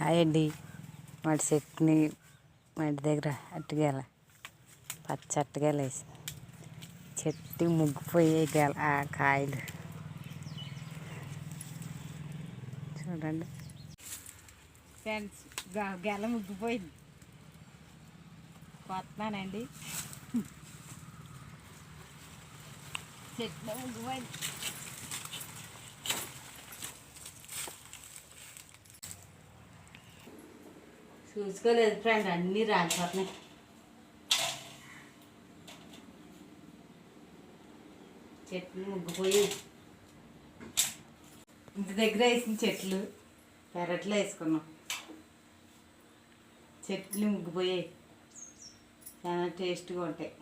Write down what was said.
అయ్యండి వాటి చెట్టుని వాటి దగ్గర అట్టుగేల పచ్చ అట్టుగేల వేసి చెట్టు ముగ్గిపోయే గల ఆ కాయలు. చూడండి. ఫ్రెండ్స్ గెల ముగ్గిపోయింది వస్తున్నానండి చెట్లు ముగ్గిపోయింది చూసుకోలేదు ఫ్రెండ్ అన్నీ రాలిపోతున్నాయి చెట్లు ముగ్గిపోయి. ఇంటి దగ్గర వేసిన చెట్లు పెరట్లో వేసుకున్నాం. చెట్లు ముగ్గిపోయాయి. చాలా టేస్ట్గా ఉంటాయి.